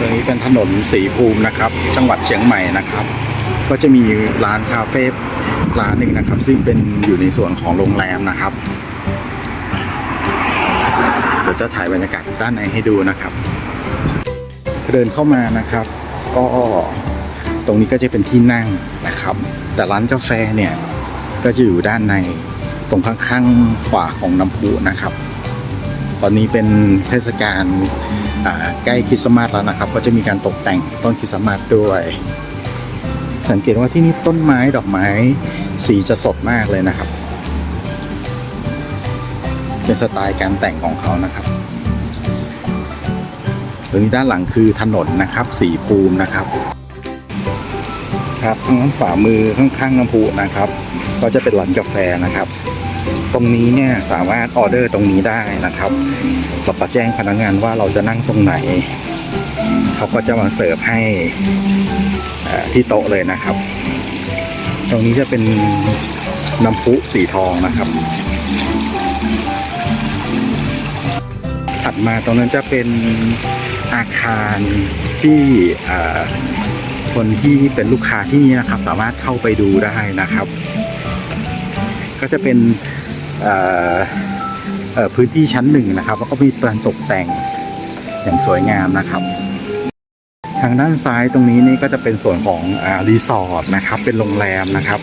ตรงนี้เป็นถนนสีภูมินะครับ จังหวัดเชียงใหม่นะครับ ก็จะมีร้านคาเฟ่ร้านหนึ่งนะครับ ซึ่งเป็นอยู่ในส่วนของโรงแรมนะครับเดี๋ยวจะถ่ายบรรยากาศด้านในให้ดูนะครับ เดินเข้ามานะครับ ก็ตรงนี้ก็จะเป็นที่นั่งนะครับ แต่ร้านกาแฟเนี่ยก็จะอยู่ด้านในตรงข้างๆขวาของน้ำพุนะครับ ตอนนี้เป็นเทศกาลใกล้คริสต์มาสแล้วนะครับ ก็จะมีการตกแต่งต้นคริสต์มาสด้วย สังเกตว่าที่นี่ต้นไม้ดอกไม้สีจะสดมากเลยนะครับ เป็นสไตล์การแต่งของเขานะครับตรงนี้ด้านหลังคือถนนนะครับ สีภูมินะครับ ครับทางด้านขวามือข้างๆน้ำพุนะครับ ก็จะเป็นร้านกาแฟนะครับ ตรงนี้เนี่ยสามารถออเดอร์ตรงนี้ได้นะครับเราก็แจ้งพนักงานว่าเราจะนั่งตรงไหน เขาก็จะมาเสิร์ฟให้ที่โต๊ะเลยนะครับ ตรงนี้จะเป็นน้ำพุสีทองนะครับ ถัดมาตรงนั้นจะเป็นอาคารที่คนที่เป็นลูกค้าที่นี่นะครับ สามารถเข้าไปดูได้นะครับ ก็จะเป็น พื้นที่ชั้นหนึ่งนะครับ แล้วก็มีการตกแต่งอย่างสวยงามนะครับ ทางด้านซ้ายตรงนี้นี่ก็จะเป็นส่วนของอรีสอร์ทนะครับ เป็นโรงแรมนะครับ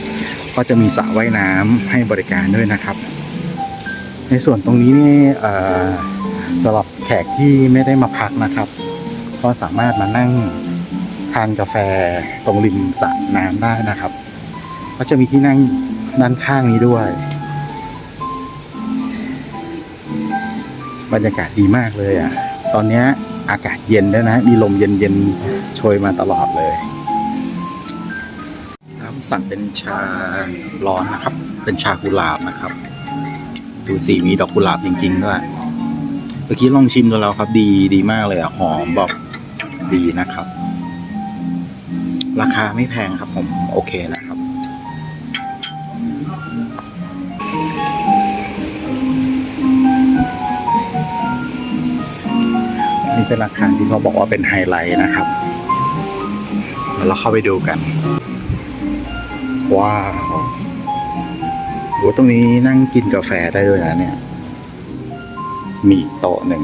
ก็จะมีสระว่ายน้ำให้บริการด้วยนะครับ ในส่วนตรงนี้นี่สำหรับแขกที่ไม่ได้มาพักนะครับ ก็สามารถมานั่งทานกาแฟตรงริมสระน้ำได้นะครับ ก็จะมีที่นั่งด้านข้างนี้ด้วย บรรยากาศดีมากเลยอะ ตอนนี้อากาศเย็นด้วยนะ มีลมเย็นๆโชยมาตลอดเลยครับสั่งเป็นชาร้อนนะครับ เป็นชากุหลาบนะครับ ดูสีมีดอกกุหลาบจริงๆด้วยเมื่อกี้ลองชิมดูแล้วครับ ดีดีมากเลยอะ หอมแบบดีนะครับ ราคาไม่แพงครับผม โอเคนะครับ เป็นอาคารที่เขาบอกว่าเป็นไฮไลท์นะครับ เราเข้าไปดูกัน ว้าวโหตรงนี้นั่งกินกาแฟได้ด้วยนะเนี่ย มีโต๊ะหนึ่ง